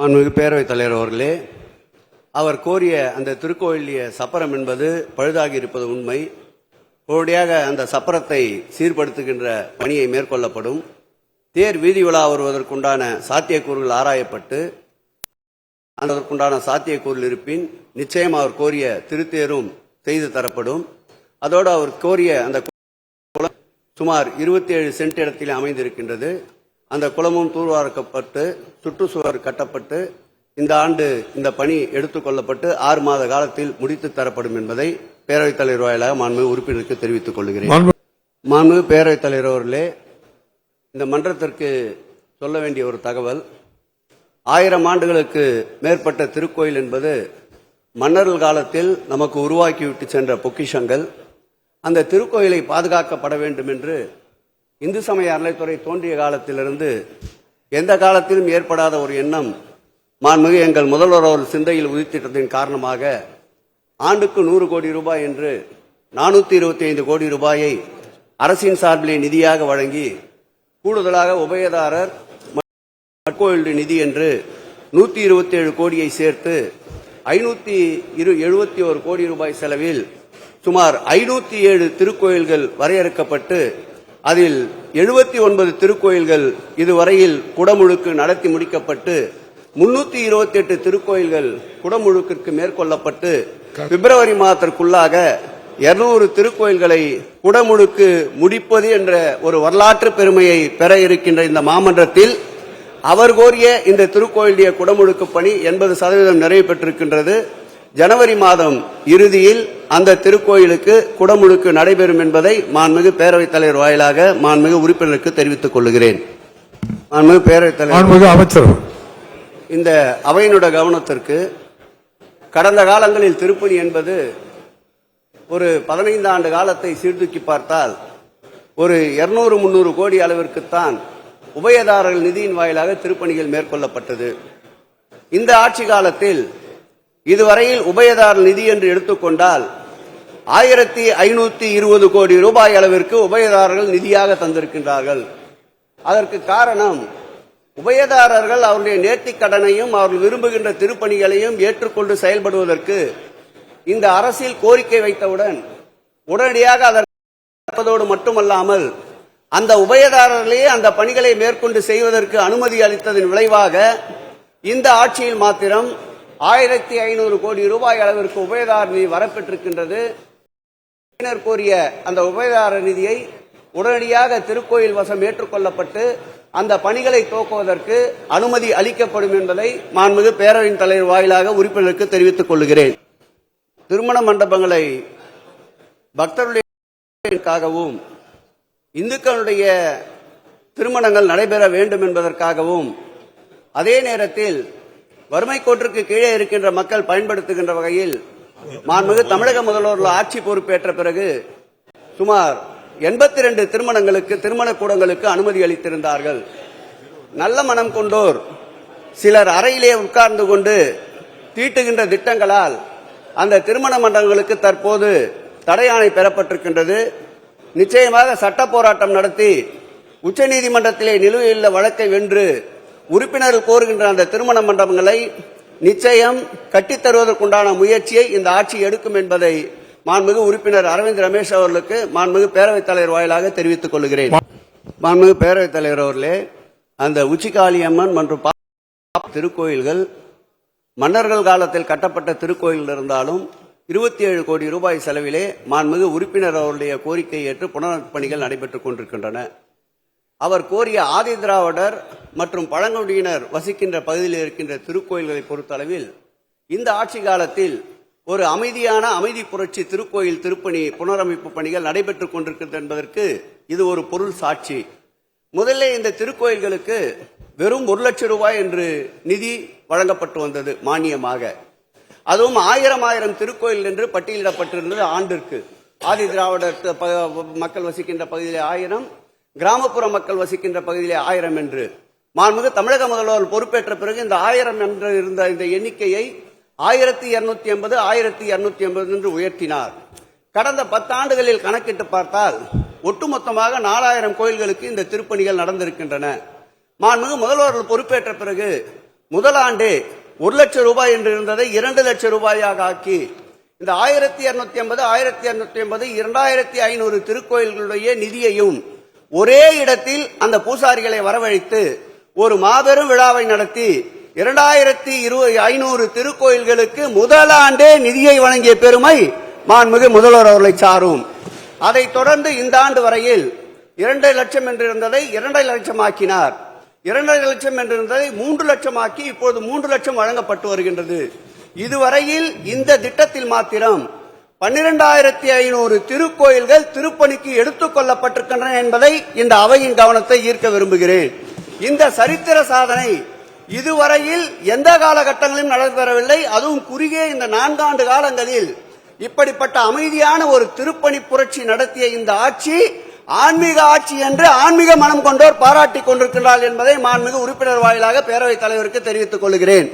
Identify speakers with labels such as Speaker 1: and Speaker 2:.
Speaker 1: மாண்புமிகு பேரவைத் தலைவர் அவர்களே அவர் கோரிய அந்த திருக்கோயிலிய சப்பரம் என்பது பழுதாகி இருப்பது உண்மை. உடனடியாக அந்த சப்பரத்தை சீர்படுத்துகின்ற பணியை மேற்கொள்ளப்படும். தேர் வீதி உலா வருவதற்குண்டான சாத்தியக்கூறுகள் ஆராயப்பட்டு அதற்குண்டான சாத்தியக்கூறுகள் இருப்பின் நிச்சயம் அவர் கோரிய திருத்தேரும் செய்து தரப்படும். அதோடு அவர் கோரிய அந்த சுமார் 27 ஏழு சென்ட் இடத்தில் அமைந்திருக்கின்றது. அந்த குளமும் தூர்வார்க்கப்பட்டு சுற்றுச்சுவர் கட்டப்பட்டு இந்த ஆண்டு இந்த பணி எடுத்துக்கொள்ளப்பட்டு ஆறு மாத காலத்தில் முடித்து தரப்படும் என்பதை பேரவைத் தலைவர் வாயிலாக மாண்புமிகு உறுப்பினருக்கு தெரிவித்துக் கொள்கிறேன்.
Speaker 2: மாண்பு
Speaker 1: பேரவைத் தலைவர் அவர்களே இந்த மன்றத்திற்கு சொல்ல வேண்டிய ஒரு தகவல் ஆயிரம் ஆண்டுகளுக்கு மேற்பட்ட திருக்கோயில் என்பது மன்னர்கள் காலத்தில் நமக்கு உருவாக்கிவிட்டு சென்ற பொக்கிஷங்கள். அந்த திருக்கோயிலை பாதுகாக்கப்பட வேண்டும் என்று இந்து சமய அறநிலைத்துறை தோன்றிய காலத்திலிருந்து எந்த காலத்திலும் ஏற்படாத ஒரு எண்ணம் மாண்புமிகு எங்கள் முதல்வர் அவர் சிந்தையில் உதித்திட்டத்தின் காரணமாக ஆண்டுக்கு நூறு கோடி ரூபாய் என்று நானூத்தி இருபத்தி ஐந்து கோடி ரூபாயை அரசின் சார்பிலே நிதியாக வழங்கி கூடுதலாக உபயதாரர் கோயில் நிதி என்று நூத்தி இருபத்தி ஏழு கோடியை சேர்த்து ஐநூத்தி இரு எழுபத்தி ஒரு கோடி ரூபாய் செலவில் சுமார் ஐநூத்தி ஏழு திருக்கோயில்கள் வரையறுக்கப்பட்டு அதில் எழுபத்தி ஒன்பது திருக்கோயில்கள் இதுவரையில் குடமுழுக்கு நடத்தி முடிக்கப்பட்டு முன்னூத்தி இருபத்தி எட்டு திருக்கோயில்கள் குடமுழுக்கிற்கு மேற்கொள்ளப்பட்டு பிப்ரவரி மாதத்திற்குள்ளாக இருநூறு திருக்கோயில்களை குடமுழுக்கு முடிப்பது என்ற ஒரு வரலாற்று பெருமையை பெற இருக்கின்ற இந்த மாமன்றத்தில் அவர் கோரிய இந்த திருக்கோயிலுடைய குடமுழுக்கு பணி எண்பது சதவீதம் நிறைவு பெற்றிருக்கின்றது. ஜனவரி மாதம் இறுதியில் அந்த திருக்கோயிலுக்கு குடமுழுக்கு நடைபெறும் என்பதை மாண்புமிகு பேரவைத் தலைவர் வாயிலாக மாண்புமிகு உறுப்பினருக்கு தெரிவித்துக் கொள்கிறேன். மாண்புமிகு பேரவைத் தலைவர்.
Speaker 2: அமைச்சர்.
Speaker 1: இந்த அவையினுடைய கவனத்திற்கு கடந்த காலங்களில் திருப்பணி என்பது ஒரு பதினைந்து ஆண்டு காலத்தை சீர்தூக்கி பார்த்தால் ஒரு இருநூறு முன்னூறு கோடி அளவிற்குத்தான் உபயதாரர்கள் நிதியின் வாயிலாக திருப்பணிகள் மேற்கொள்ளப்பட்டது. இந்த ஆட்சி காலத்தில் இதுவரையில் உபயதாரர் நிதி என்று எடுத்துக்கொண்டால் ஆயிரத்தி ஐநூத்தி இருபது கோடி ரூபாய் அளவிற்கு உபயதாரர்கள் நிதியாக தந்திருக்கின்றார்கள். அதற்கு காரணம் உபயதாரர்கள் அவருடைய நேர்த்திக் கடனையும் அவர்கள் விரும்புகின்ற திருப்பணிகளையும் ஏற்றுக்கொண்டு செயல்படுவதற்கு இந்த அரசில் கோரிக்கை வைத்தவுடன் உடனடியாக அதற்கு மட்டுமல்லாமல் அந்த உபயதாரர்களே அந்த பணிகளை மேற்கொண்டு செய்வதற்கு அனுமதி அளித்ததன் விளைவாக இந்த ஆட்சியில் மாத்திரம் ஆயிரத்தி ஐநூறு கோடி ரூபாய் அளவிற்கு உபயதார நிதி வரப்பெற்றிருக்கின்றது. கோரிய அந்த உபயதார நிதியை உடனடியாக திருக்கோயில் வசம் ஏற்றுக்கொள்ளப்பட்டு அந்த பணிகளை துவக்குவதற்கு அனுமதி அளிக்கப்படும் என்பதை மாண்புமிகு பேரவையின் தலைவர் வாயிலாக உறுப்பினருக்கு தெரிவித்துக் கொள்கிறேன். திருமண மண்டபங்களை பக்தர்களுக்காகவும் இந்துக்களுடைய திருமணங்கள் நடைபெற வேண்டும் என்பதற்காகவும் அதே நேரத்தில் வறுமை கோட்டிற்கு கீழே இருக்கின்ற மக்கள் பயன்படுத்துகின்ற வகையில் மாண்புமிகு தமிழக முதல்வர்கள் ஆட்சி பொறுப்பேற்ற பிறகு சுமார் எண்பத்தி ரெண்டு திருமணங்களுக்கு திருமண கூடங்களுக்கு அனுமதி அளித்திருந்தார்கள். நல்ல மனம் கொண்டோர் சிலர் அறையிலே உட்கார்ந்து கொண்டு தீட்டுகின்ற திட்டங்களால் அந்த திருமண மண்டலங்களுக்கு தற்போது தடையாணை பெறப்பட்டிருக்கின்றது. நிச்சயமாக சட்ட போராட்டம் நடத்தி உச்சநீதிமன்றத்திலே நிலுவையுள்ள வழக்கை வென்று உறுப்பினர்கள் கோருகின்ற அந்த திருமண மண்டபங்களை நிச்சயம் கட்டித்தருவதற்குண்டான முயற்சியை இந்த ஆட்சி எடுக்கும் என்பதை மாண்புமிகு உறுப்பினர் அரவிந்த் ரமேஷ் அவர்களுக்கு மாண்புமிகு பேரவைத் தலைவர் வாயிலாக தெரிவித்துக் கொள்கிறேன். மாண்புமிகு பேரவைத் தலைவர் அவர்களே அந்த உச்சிகாளி அம்மன் மற்றும் திருக்கோயில்கள் மன்னர்கள் காலத்தில் கட்டப்பட்ட திருக்கோயில் இருந்தாலும் இருபத்தி ஏழு கோடி ரூபாய் செலவிலே மாண்புமிகு உறுப்பினர் அவருடைய கோரிக்கையை ஏற்று புனரமைப்பு பணிகள் நடைபெற்றுக் கொண்டிருக்கின்றன. அவர் கோரிய ஆதி திராவிடர் மற்றும் பழங்குடியினர் வசிக்கின்ற பகுதியில் இருக்கின்ற திருக்கோயில்களை பொறுத்தளவில் இந்த ஆட்சி காலத்தில் ஒரு அமைதியான அமைதி புரட்சி திருக்கோயில் திருப்பணி புனரமைப்பு பணிகள் நடைபெற்றுக் கொண்டிருக்கிறது என்பதற்கு இது ஒரு பொருள் சாட்சி. முதல்ல இந்த திருக்கோயில்களுக்கு வெறும் ஒரு லட்சம் ரூபாய் என்று நிதி வழங்கப்பட்டு வந்தது மானியமாக. அதுவும் ஆயிரம் ஆயிரம் திருக்கோயில் என்று பட்டியலிடப்பட்டிருந்தது ஆண்டிற்கு. ஆதி திராவிடர் மக்கள் வசிக்கின்ற பகுதியிலே ஆயிரம் கிராமப்புற மக்கள் வசிக்கின்ற பகுதியிலே ஆயிரம் என்று. மாண்புமிகு தமிழக முதல்வர் பொறுப்பேற்ற பிறகு இந்த ஆயிரம் என்று இருந்த இந்த எண்ணிக்கையை ஆயிரத்தி இருநூத்தி எண்பது ஆயிரத்தி இருநூத்தி எண்பது என்று உயர்த்தினார். கடந்த பத்தாண்டுகளில் கணக்கிட்டு பார்த்தால் ஒட்டுமொத்தமாக நாலாயிரம் கோயில்களுக்கு இந்த திருப்பணிகள் நடந்திருக்கின்றன. மாண்புமிகு முதல்வர்கள் பொறுப்பேற்ற பிறகு முதல் ஆண்டு ஒரு லட்சம் ரூபாய் என்று இருந்ததை இரண்டு லட்சம் ரூபாயாக ஆக்கி இந்த ஆயிரத்தி இருநூத்தி ஐம்பது ஆயிரத்தி இருநூத்தி ஐம்பது இரண்டாயிரத்தி ஐநூறு திருக்கோயில்களுடைய நிதியையும் ஒரே இடத்தில் அந்த பூசாரிகளை வரவழைத்து ஒரு மாபெரும் விழாவை நடத்தி இரண்டாயிரத்தி இருபது ஐநூறு திருக்கோயில்களுக்கு முதலாண்டே நிதியை வழங்கிய பெருமை மாண்புமிகு முதல்வர் அவர்களை சாரும். அதைத் தொடர்ந்து இந்த ஆண்டு வரையில் இரண்டரை லட்சம் என்றிருந்ததை இரண்டரை லட்சம் ஆக்கினார் இரண்டரை லட்சம் என்றிருந்ததை மூன்று லட்சம் ஆக்கி இப்போது மூன்று லட்சம் வழங்கப்பட்டு வருகின்றது. இதுவரையில் இந்த திட்டத்தில் மாத்திரம் பன்னிரெண்டாயிரத்தி ஐநூறு திருக்கோயில்கள் திருப்பணிக்கு எடுத்துக் கொள்ளப்பட்டிருக்கின்றன என்பதை இந்த அவையின் கவனத்தை ஈர்க்க விரும்புகிறேன். இந்த சரித்திர சாதனை இதுவரையில் எந்த காலகட்டங்களிலும் நடைபெறவில்லை. அதுவும் குறுகிய இந்த நான்காண்டு காலங்களில் இப்படிப்பட்ட அமைதியான ஒரு திருப்பணி புரட்சி நடத்திய இந்த ஆட்சி ஆன்மீக ஆட்சி என்று ஆன்மீக மனம் கொண்டோர் பாராட்டிக் கொண்டிருக்கிறார்கள் என்பதை மாண்புமிகு உறுப்பினர் வாயிலாக பேரவைத் தலைவருக்கு தெரிவித்துக் கொள்கிறேன்.